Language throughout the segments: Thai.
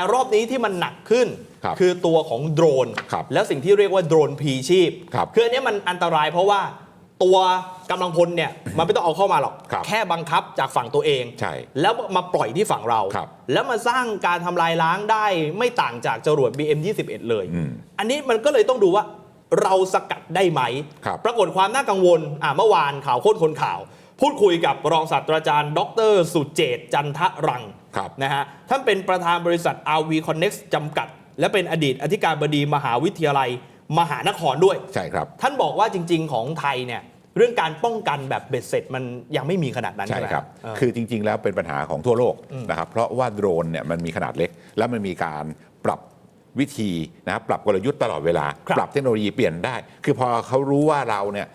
แต่รอบนี้ที่มันหนักขึ้นครับอตัวของโดรนครับแล้วสิ่งที่เรียกว่าโดรนพลีชีพครับคืออันเนี้ยมันอันตรายเพราะว่าตัวกำลังพลเนี่ยมันไม่ต้องเอาเข้ามาหรอกครับแค่บังคับจากฝั่งตัวเองใช่แล้วมาปล่อยที่ฝั่งเราครับแล้วมาสร้างการทำลายล้างได้ไม่ต่างจากจรวด BM21 เลยอืมอันนี้มันก็เลยต้องดูว่าเราสกัดได้ไหมครับปรากฏความน่ากังวลอ่าเมื่อวานข่าวโค้นคนข่าว พูดคุยกับรองศาสตราจารย์ ดร สุเจตจันทรังครับนะฮะท่านเป็นประธานบริษัท RV Connex จำกัด และเป็นอดีตอธิการบดีมหาวิทยาลัย มหานครด้วยใช่ครับ ท่านบอกว่าจริง ๆ ของไทยเนี่ยเรื่องการป้องกันแบบเบ็ดเสร็จมันยังไม่มีขนาดนั้นใช่ใช่ไหมครับเออคือจริง ๆ แล้วเป็นปัญหาของทั่วโลกอืมนะครับ เพราะว่าโดรนเนี่ยมันมีขนาดเล็ก แล้วมันมีการปรับวิธีนะครับปรับกลยุทธ์ตลอดเวลาครับปรับเทคโนโลยีเปลี่ยนได้ คือพอเขารู้ว่าเราเนี่ย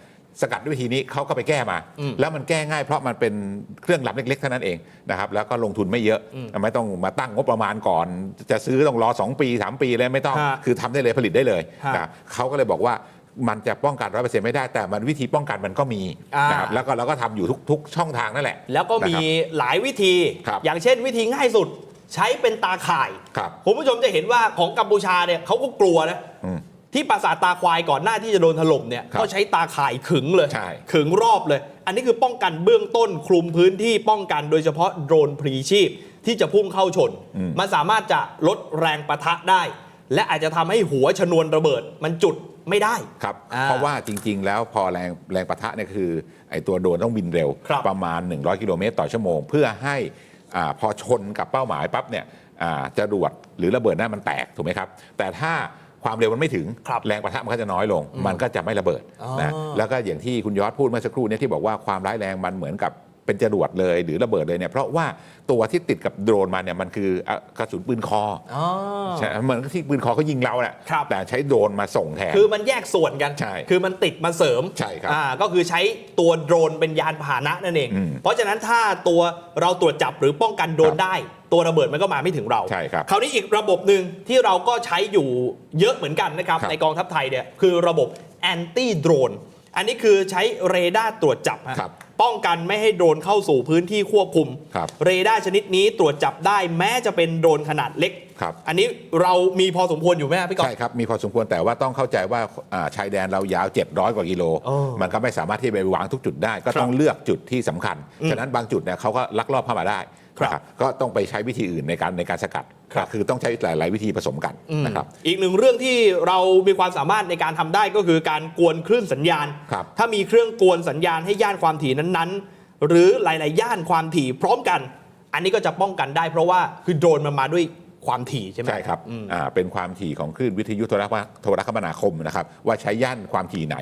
สกัดด้วยวิธีนี้เขาก็ไปแก้มาอืมแล้วมันแก้ง่ายเพราะมันเป็นเครื่องลำเล็กๆเท่านั้นเองนะครับแล้วก็ลงทุนไม่เยอะอืมไม่ต้องมาตั้งงบประมาณก่อน จะซื้อต้องรอ 2 ปี 3 ปีเลยไม่ต้องฮะคือทำได้เลยผลิตได้เลยฮะนะครับเขาก็เลยบอกว่ามันจะป้องกันร้อยเปอร์เซ็นต์ไม่ได้แต่มันวิธีป้องกันมันก็มีอ่านนะครับแล้วก็เราก็ทำอยู่ทุกทุกช่องทางนั่นแหละ แล้วก็มีนะครับหลายวิธีครับอย่างเช่นวิธีง่ายสุดใช้เป็นตาข่ายครับคุณผู้ชมจะเห็นว่าของกัมพูชาเนี่ยเขาก็กลัวนะอืม ที่ปราสาทตาควายก่อนหน้าที่จะโดนถล่มเนี่ยครับก็ใช้ตาข่ายขึงเลย ใช่ ขึงรอบเลย อันนี้คือป้องกันเบื้องต้นคลุมพื้นที่ป้องกันโดยเฉพาะโดรนพลีชีพที่จะพุ่งเข้าชนอืมมันสามารถจะลดแรงประทะได้ และอาจจะทำให้หัวชนวนระเบิดมันจุดไม่ได้ ครับ อ่าเพราะว่าจริง ๆ แล้วพอแรงแรงปะทะเนี่ยคือไอ้ตัวโดรนต้องบินเร็ว ครับประมาณ 100 กิโลเมตรต่อชั่วโมง เพื่อให้อาพอชนกับเป้าหมายปั๊บเนี่ยอ่าจรวดหรือระเบิดนั้นมันแตก ถูกไหมครับ แต่ถ้า ความเร็วมันไม่ถึง ครับแรงปะทะมันก็จะน้อยลง มันก็จะไม่ระเบิดอ๋อนะแล้วก็อย่างที่คุณยอดพูดเมื่อสักครู่เนี่ยที่บอกว่าความร้ายแรงมันเหมือนกับ เป็นจรวดเลยหรือระเบิดเลยเนี่ยเพราะว่าตัวที่ติดกับโดรนมาเนี่ยมันคืออะกระสุนปืนคออ๋อใช่เหมือนที่ปืนคอเขายิงเราแหละครับแต่ใช้โดรนมาส่งแทนคือมันแยกส่วนกันใช่คือมันติดมาเสริมใช่ครับอ่าก็คือใช้ตัวโดรนเป็นยานพาหนะนั่นเองอืมเพราะฉะนั้นถ้าตัวเราตรวจจับหรือป้องกันโดรนครับได้ ตัวระเบิดมันก็มาไม่ถึงเราใช่ครับคราวนี้อีกระบบหนึ่งที่เราก็ใช้อยู่เยอะเหมือนกันนะครับครับในกองทัพไทยเนี่ยคือระบบแอนตี้โดรนอันนี้คือใช้เรดาร์ตรวจจับฮะครับ ป้องกันไม่ให้โดรนเข้าสู่พื้นที่ควบคุม ครับเรดาร์ชนิดนี้ตรวจจับได้แม้จะเป็นโดรนขนาดเล็ก ครับ อันนี้เรามีพอสมควรอยู่ไหมครับพี่กอฟใช่ครับ มีพอสมควรแต่ว่าต้องเข้าใจว่าอ่าชายแดนเรายาว 700 กว่ากิโล อ๋อมันก็ไม่สามารถที่จะไปวางทุกจุดได้ ก็ครับต้องเลือกจุดที่สำคัญอืมฉะนั้นบางจุดเนี่ยเขาก็ลักลอบเข้ามาได้ ครับนะก็ต้องไปใช้วิธีอื่นในการในการสกัดครับคือต้องใช้หลาย ๆ วิธีผสมกันอืมนะครับอีกหนึ่งเรื่องที่เรามีความสามารถในการทำได้ก็คือการกวนคลื่นสัญญาณครับถ้ามีเครื่องกวนสัญญาณให้ย่านความถี่นั้น ๆ หรือหลาย ๆ ย่านความถี่พร้อมกัน อันนี้ก็จะป้องกันได้เพราะว่าคือโดรนมันมาด้วย ความถี่ใช่ไหมใช่ครับอืมอ่าเป็นความถี่ของคลื่นวิทยุโทรคมโทรคมนาคมนะครับว่าใช้ย่านความถี่ไหน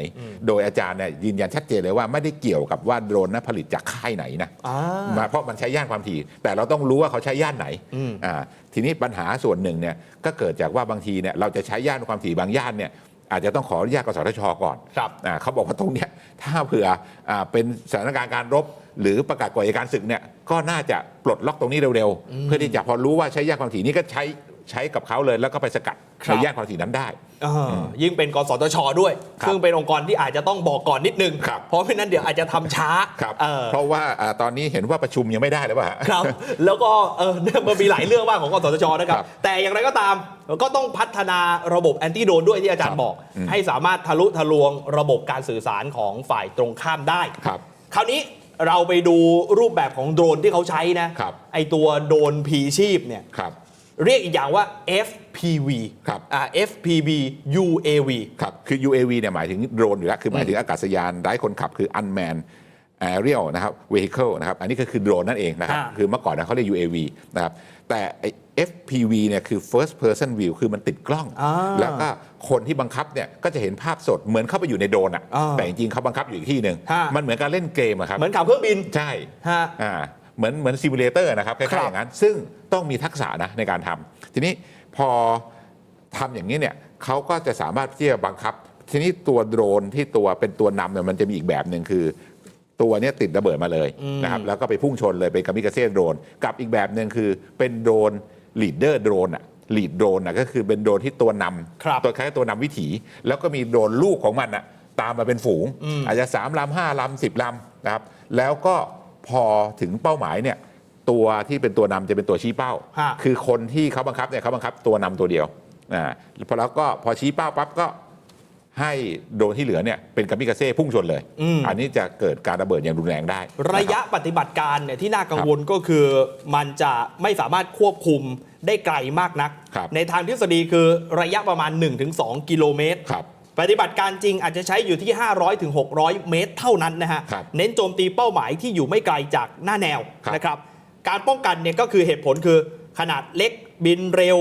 โดยอาจารย์เนี่ยยืนยันชัดเจนเลยว่าไม่ได้เกี่ยวกับว่าโดรนนั้นผลิตจากค่ายไหนนะอ่ามาเพราะมันใช้ย่านความถี่ แต่เราต้องรู้ว่าเขาใช้ย่านไหนอืมอ่าทีนี้ปัญหาส่วนหนึ่งเนี่ยก็เกิดจากว่าบางทีเนี่ยเราจะใช้ย่านความถี่บางย่านเนี่ย อาจจะต้องขออนุญาตกสทชก่อนครับ อ่าเขาบอกว่าตรงเนี้ยถ้าเผื่ออาเป็นสถานการณ์การรบ หรือประกาศกฎอัยการศึกเนี่ยก็น่าจะปลดล็อกตรงนี้เร็วๆ เพื่อที่จะพอรู้ว่าใช้ย่านความถี่นี้ก็ใช้ ใช้กับเขาเลยแล้วก็ไปสกัดครัในบย่านความถี่นั้นได้อ่ายิ่งเป็นกสทชด้วย ครับซึ่งเป็นองค์กรที่อาจจะต้องบอกก่อนนิดนึง ครับ เพราะไม่นั้นเดี๋ยวอาจจะทำช้าครับเออเพราะว่าอ่าตอนนี้เห็นว่าประชุมยังไม่ได้เลยว่าครับ แล้วก็เออเนี่ยมันมีหลายเรื่องว่างของกสทชนะครับ ครับแต่อย่างไรก็ตามก็ต้องพัฒนาระบบแอนตี้โดรนด้วยที่อาจารครัย์บบอก อืม ให้สามารถทะลุทะลวงระบบการสื่อสารของฝ่ายตรงข้ามได้ ครับ คราวนี้เราไปดูรูปแบบของโดรนที่เขาใช้นะครับ ไอตัวโดรนพีชีพเนี่ย ครับ เรียกอีกอย่างว่า FPV ครับ อ่า FPV UAV ครับคือ UAV เนี่ยหมายถึงโดรนอยู่แล้วคือหมายถึงอากาศยานไร้คนขับคือ unmanned aerial นะครับ vehicle นะครับ อันนี้ก็คือโดรนนั่นเองนะครับ อ่า คือเมื่อก่อนนะเขาเรียก UAV นะครับ แต่ไอ้ FPV เนี่ยคือ first person view คือมันติดกล้อง อ่าแล้วก็คนที่บังคับเนี่ยก็จะเห็นภาพสดเหมือนเข้าไปอยู่ในโดรนอะอ่าแต่จริงๆเขาบังคับอยู่อีกที่หนึ่งฮะ มันเหมือนการเล่นเกมอะครับ เหมือนขับเครื่องบินใช่ฮะ อ่า เหมือนเหมือนซิมูเลเตอร์นะครับคครัล้ายบๆอย่างนั้น ซึ่งต้องมีทักษะนะในการทำทีนี้พอทำอย่างนี้เนี่ยเขาก็จะสามารถที่จะบังคับ ทีนี้ตัวโดรนที่ตัวเป็นตัวนำเนี่ยมันจะมีอีกแบบหนึ่งคือ ตัวเนี้ยติดระเบิดมาเลยนะครับแล้วก็ไปพุ่งชนเลยเป็นกามิกาเซ่โดรนกับอีกแบบหนึ่งคือเป็นโดรนลีดเดอร์โดรนอะลีดโดรนอะก็คือเป็นโดรนที่ตัวนำครับตัวคล้ายๆตัวนำวิถี แล้วก็มีโดรนลูกของมันอะตามมาเป็นฝูง อาจจะ3ลำ5ลำ10ลำนะครับแล้วก็ พอถึงเป้าหมายเนี่ยตัวที่เป็นตัวนำจะเป็นตัวชี้เป้า ฮะ คือคนที่เขาบังคับเนี่ยเขาบังคับตัวนำตัวเดียวอ่าพอแล้วก็พอชี้เป้าปั๊บก็ให้โดรนที่เหลือเนี่ยเป็นกามิกาเซ่พุ่งชนเลยอืมนนี้จะเกิดการระเบิดอย่างรุนแรงได้ระยะปฏิบัติการเนี่ยที่น่ากังวลก็คือมันจะไม่สามารถควบคุมได้ไกลมากนักครับในทางทฤษฎีคือระยะประมาณ 1-2 กิโลเมตร ครับ ปฏิบัติการจริงอาจจะใช้อยู่ที่ 500ถึง600เมตรเท่านั้นนะฮะ ครับเน้นโจมตีเป้าหมายที่อยู่ไม่ไกลจากหน้าแนวครับ นะครับ การป้องกันเนี่ยก็คือเหตุผลคือขนาดเล็กบินเร็ว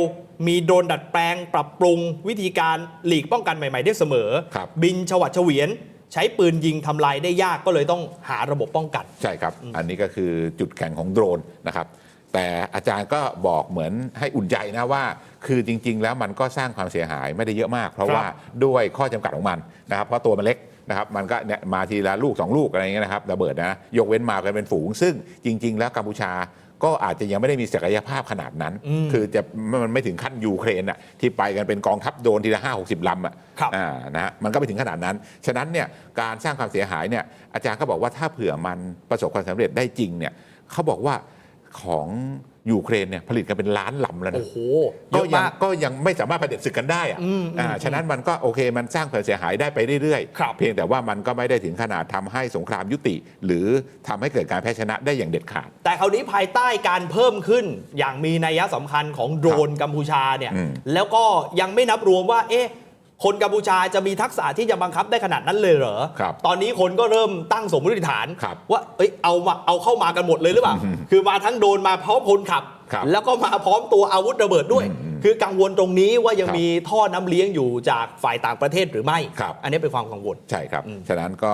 มีโดรนดัดแปลง ปรับปรุง วิธีการหลีกป้องกันใหม่ ๆ ได้เสมอ ครับ บินฉวัดเฉวียน ใช้ปืนยิงทำลายได้ยากก็เลยต้องหาระบบป้องกัน ใช่ครับ อันนี้ก็คือจุดแข็งของโดรนนะครับ แต่อาจารย์ก็บอกเหมือนให้อุ่นใจนะว่า คือจริง ๆ แล้วมันก็สร้างความเสียหายไม่ได้เยอะมาก เพราะครับว่าด้วยข้อจำกัดของมันนะครับเพราะตัวมันเล็กนะครับมันก็เนี่ยมาทีละลูก 2 ลูกอะไรอย่างเงี้ยนะครับระเบิดนะยกเว้นมากันเป็นฝูง ซึ่งจริง ๆ แล้วกัมพูชาก็อาจจะยังไม่ได้มีศักยภาพขนาดนั้นอืมคือจะมันไม่ถึงขั้นยูเครนอะที่ไปกันเป็นกองทัพโดรนทีละห้าหกสิบลำอะครับอ่านะฮะมันก็ไปถึงขนาดนั้น ฉะนั้นเนี่ยการสร้างความเสียหายเนี่ยอาจารย์ก็บอกว่าถ้าเผื่อมันประสบความสำเร็จได้จริงเนี่ยเขาบอกว่า ของยูเครนเนี่ยผลิตกันเป็นล้านลำแล้วนะโอ้โหเยก็อะยังมาก ก็ยังไม่สามารถประเด็จศึกกันได้อะอืมอ่าอืมฉะนั้นมันก็โอเคมันสร้างความเสียหายได้ไปเรื่อยครับๆเพียงแต่ว่ามันก็ไม่ได้ถึงขนาดทำให้สงครามยุติ หรือทำให้เกิดการแพ้ชนะได้อย่างเด็ดขาด แต่คราวนี้ภายใต้การเพิ่มขึ้นอย่างมีนัยสำคัญของโดรนกัมพูชาเนี่ย อืมแล้วก็ยังไม่นับรวมว่า เอ๊ะ คนกัมพูชาจะมีทักษะที่จะบังคับได้ขนาดนั้นเลยเหรอ ครับตอนนี้คนก็เริ่มตั้งสมมติฐาน ครับว่าเอ้ยเอามาเอาเข้ามากันหมดเลยหรือเปล่าคือมาทั้งโดรนมาพร้อมพลขับ ครับแล้วก็มาพร้อมตัวอาวุธระเบิดด้วย อืมคือกังวลตรงนี้ว่ายังครับมีท่อน้ำเลี้ยงอยู่จากฝ่ายต่างประเทศหรือไม่ ครับ อันนี้เป็นความกังวล ใช่ครับ อืมฉะนั้นก็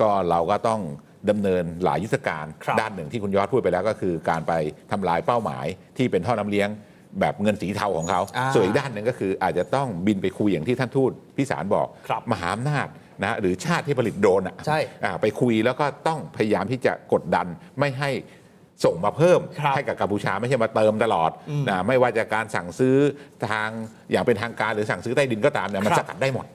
ก็เราก็ต้องดำเนินหลายยุทธการ ครับด้านหนึ่งที่คุณยอดพูดไปแล้วก็คือการไปทำลายเป้าหมายที่เป็นท่อน้ำเลี้ยง แบบเงินสีเทาของเขาอ่าส่วนอีกด้านหนึ่งก็คืออาจจะต้องบินไปคุยอย่างที่ท่านทูตพิสารบอก ครับมหาอำนาจนะหรือชาติที่ผลิตโดรนอะใช่อ่าไปคุยแล้วก็ต้องพยายามที่จะกดดันไม่ให้ส่งมาเพิ่มครับ ให้กับกัมพูชาไม่ใช่มาเติมตลอดอืมนะไม่ว่าจะการสั่งซื้อทางอย่างเป็นทางการหรือสั่งซื้อใต้ดินก็ตามเนี่ยมันครับ สกัดได้หมด